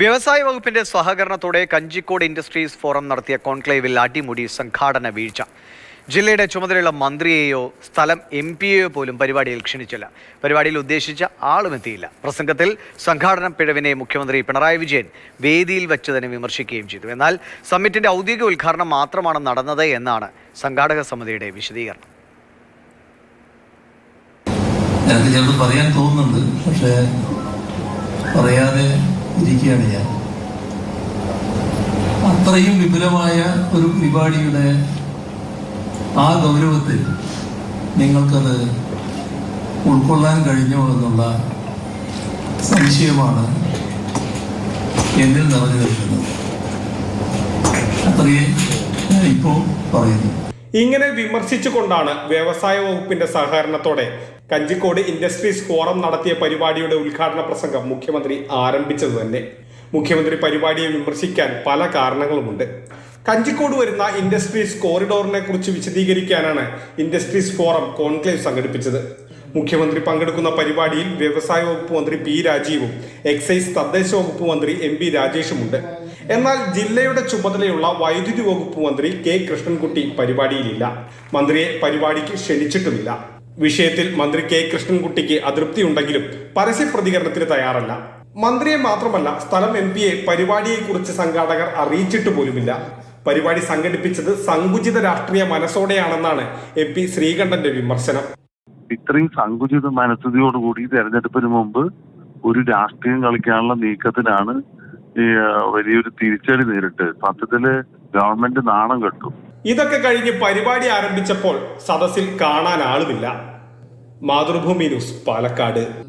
വ്യവസായ വകുപ്പിന്റെ സഹകരണത്തോടെ കഞ്ചിക്കോട് ഇൻഡസ്ട്രീസ് ഫോറം നടത്തിയ കോൺക്ലേവിൽ അടിമുടി സംഘാടന വീഴ്ച. ജില്ലയുടെ ചുമതലയുള്ള മന്ത്രിയെയോ സ്ഥലം എം പിയെയോ പോലും പരിപാടിയിൽ ക്ഷണിച്ചില്ല. പരിപാടിയിൽ ഉദ്ദേശിച്ച ആളും എത്തിയില്ല. പ്രസംഗത്തിൽ സംഘാടന പിഴവിനെ മുഖ്യമന്ത്രി പിണറായി വിജയൻ വേദിയിൽ വെച്ച് തന്നെ വിമർശിക്കുകയും ചെയ്തു. എന്നാൽ സമ്മിറ്റിന്റെ ഔദ്യോഗിക ഉദ്ഘാടനം മാത്രമാണ് നടന്നത് എന്നാണ് സംഘാടക സമിതിയുടെ വിശദീകരണം. പറയാൻ തോന്നുന്നുണ്ട്. പക്ഷേ പറയാതെ ഇരിക്കുകയാണ് ഞാൻ. അത്രയും വിപുലമായ ഒരു പരിപാടിയുടെ ആ ഗൗരവത്തിൽ നിങ്ങൾക്കത് ഉൾക്കൊള്ളാൻ കഴിഞ്ഞോ എന്നുള്ള സംശയമാണ് എന്നിൽ നിറഞ്ഞു നിൽക്കുന്നത്. അത്രയും ഇപ്പോൾ പറയുന്നു. ഇങ്ങനെ വിമർശിച്ചുകൊണ്ടാണ് വ്യവസായ വകുപ്പിന്റെ സഹകരണത്തോടെ കഞ്ചിക്കോട് ഇൻഡസ്ട്രീസ് ഫോറം നടത്തിയ പരിപാടിയുടെ ഉദ്ഘാടന പ്രസംഗം മുഖ്യമന്ത്രി ആരംഭിച്ചത് തന്നെ. മുഖ്യമന്ത്രി പരിപാടിയെ വിമർശിക്കാൻ പല കാരണങ്ങളുമുണ്ട്. കഞ്ചിക്കോട് വരുന്ന ഇൻഡസ്ട്രീസ് കോറിഡോറിനെ കുറിച്ച് വിശദീകരിക്കാനാണ് ഇൻഡസ്ട്രീസ് ഫോറം കോൺക്ലേവ് സംഘടിപ്പിച്ചത്. മുഖ്യമന്ത്രി പങ്കെടുക്കുന്ന പരിപാടിയിൽ വ്യവസായ വകുപ്പ് മന്ത്രി പി രാജീവും എക്സൈസ് തദ്ദേശ വകുപ്പ് മന്ത്രി എം പി രാജേഷുമുണ്ട്. എന്നാൽ ജില്ലയുടെ ചുമതലയുള്ള വൈദ്യുതി വകുപ്പ് മന്ത്രി കെ കൃഷ്ണൻകുട്ടി പരിപാടിയിലില്ല. മന്ത്രിയെ പരിപാടിക്ക് ക്ഷണിച്ചിട്ടുമില്ല. വിഷയത്തിൽ മന്ത്രി കെ കൃഷ്ണൻകുട്ടിക്ക് അതൃപ്തിയുണ്ടെങ്കിലും പരസ്യ പ്രതികരണത്തിന് തയ്യാറല്ല. മന്ത്രിയെ മാത്രമല്ല സ്ഥലം എം പിയെ പരിപാടിയെക്കുറിച്ച് സംഘാടകർ അറിയിച്ചിട്ട് പോലുമില്ല. പരിപാടി സംഘടിപ്പിച്ചത് സങ്കുചിത രാഷ്ട്രീയ മനസ്സോടെയാണെന്നാണ് എം പി ശ്രീകണ്ഠന്റെ വിമർശനം. ഇത്രയും സങ്കുചിത മനസ്ഥിതിയോടുകൂടി തെരഞ്ഞെടുപ്പിന് മുമ്പ് ഒരു രാഷ്ട്രീയം കളിക്കാനുള്ള നീക്കത്തിനാണ് ഈ വലിയൊരു തിരിച്ചടി നേരിട്ട്. സത്യത്തിൽ ഗവൺമെന്റ് നാണം കെട്ടു. ഇതൊക്കെ കഴിഞ്ഞ് പരിപാടി ആരംഭിച്ചപ്പോൾ സദസ്സിൽ കാണാൻ ആളുമില്ല. മാതൃഭൂമി ന്യൂസ് പാലക്കാട്.